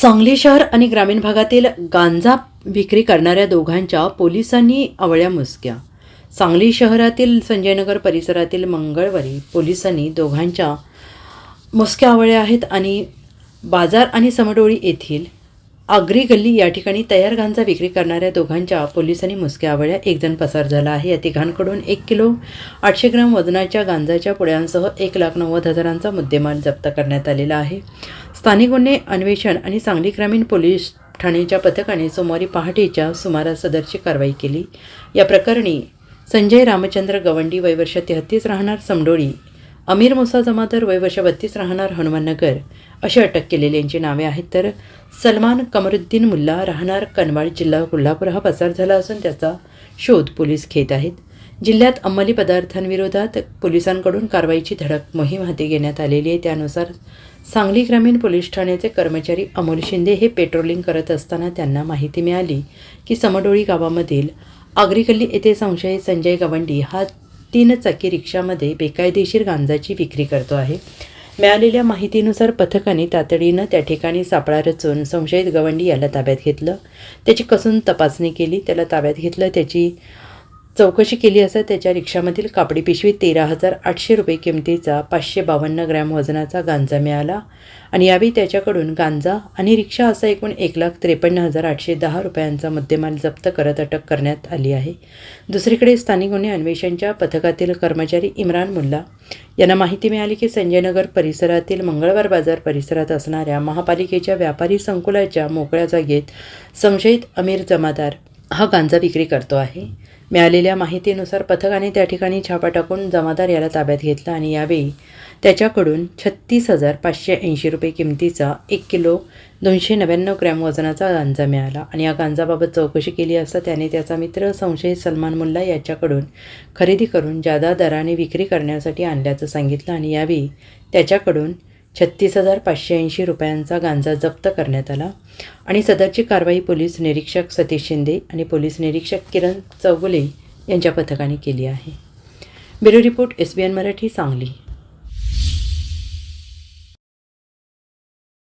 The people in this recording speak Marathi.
सांगली शहर आणि ग्रामीण भागातील गांजा विक्री करणाऱ्या दोघांच्या पोलिसांनी आवळ्या मुसक्या. सांगली शहरातील संजयनगर परिसरातील मंगळवारी पोलिसांनी दोघांच्या मुसक्या आवळ्या आहेत आणि बाजार आणि समडोळी येथील आगरी गल्ली या ठिकाणी तयार गांजा विक्री करणाऱ्या दोघांच्या पोलिसांनी मुसक्या आवळ्या एकजण पसार झाला आहे. या तिघांकडून एक किलो आठशे ग्राम वजनाच्या गांजाच्या पुड्यांसह एक लाख नव्वद हजारांचा मुद्देमाल जप्त करण्यात आलेला आहे. स्थानिक गुन्हे अन्वेषण आणि सांगली ग्रामीण पोलीस ठाण्याच्या पथकाने सोमवारी पहाटेच्या सुमारास सदरची कारवाई केली. या प्रकरणी संजय रामचंद्र गवंडी वयवर्ष तेहत्तीस राहणार समडोळी अमीर मुसा जमादार वयवर्ष बत्तीस राहणार हनुमाननगर अशी अटक केलेल्यांची नावे आहेत तर सलमान कमरुद्दीन मुल्ला राहणार कनवाड जिल्हा कोल्हापूर हा पसार झाला असून त्याचा शोध पोलीस घेत आहेत. जिल्ह्यात अंमली पदार्थांविरोधात पोलिसांकडून कारवाईची धडक मोहीम हाती घेण्यात आलेली आहे. त्यानुसार सांगली ग्रामीण पोलीस ठाण्याचे कर्मचारी अमोल शिंदे हे पेट्रोलिंग करत असताना त्यांना माहिती मिळाली की समडोळी गावामधील आगरीगल्ली येथे संशयित संजय गवंडी हा तीन चाकी रिक्षामध्ये बेकायदेशीर गांजाची विक्री करतो आहे. मिळालेल्या माहितीनुसार पथकाने तातडीनं त्या ठिकाणी सापळा रचून संशयित गवंडी याला ताब्यात घेतलं. त्याची कसून तपासणी केली त्याला ताब्यात घेतलं त्याची चौकशी केली असता त्याच्या रिक्षामधील कापडी पिशवी तेरा हजार आठशे रुपये किमतीचा पाचशे बावन्न ग्रॅम वजनाचा गांजा मिळाला आणि यावेळी त्याच्याकडून गांजा आणि रिक्षा असा एकूण एक लाख त्रेपन्न हजार आठशे दहा रुपयांचा मुद्देमाल जप्त करत अटक करण्यात आली आहे. दुसरीकडे स्थानिक गुन्हे अन्वेषणच्या पथकातील कर्मचारी इम्रान मुल्ला यांना माहिती मिळाली की संजयनगर परिसरातील मंगळवार बाजार परिसरात असणाऱ्या महापालिकेच्या व्यापारी संकुलाच्या मोकळ्या जागेत संशयित अमीर जमादार हा गांजा विक्री करतो आहे. मिळालेल्या माहितीनुसार पथकाने त्या ठिकाणी छापा टाकून जमादार याला ताब्यात घेतला आणि यावेळी त्याच्याकडून छत्तीस हजार पाचशे ऐंशी रुपये किमतीचा एक किलो दोनशे नव्याण्णव ग्रॅम वजनाचा गांजा मिळाला आणि या गांजाबाबत चौकशी केली असता त्याने त्याचा मित्र संशयित सलमान मुल्ला याच्याकडून खरेदी करून जादा दराने विक्री करण्यासाठी आणल्याचं सांगितलं आणि यावेळी त्याच्याकडून छत्तीस हजार पाचशे ऐंशी रुपयांचा गांजा जप्त करण्यात आला आणि सदरची कारवाई पोलीस निरीक्षक सतीश शिंदे आणि पोलीस निरीक्षक किरण चौगुले यांच्या पथकाने केली आहे. Bureau report S B N Marathi Sangli.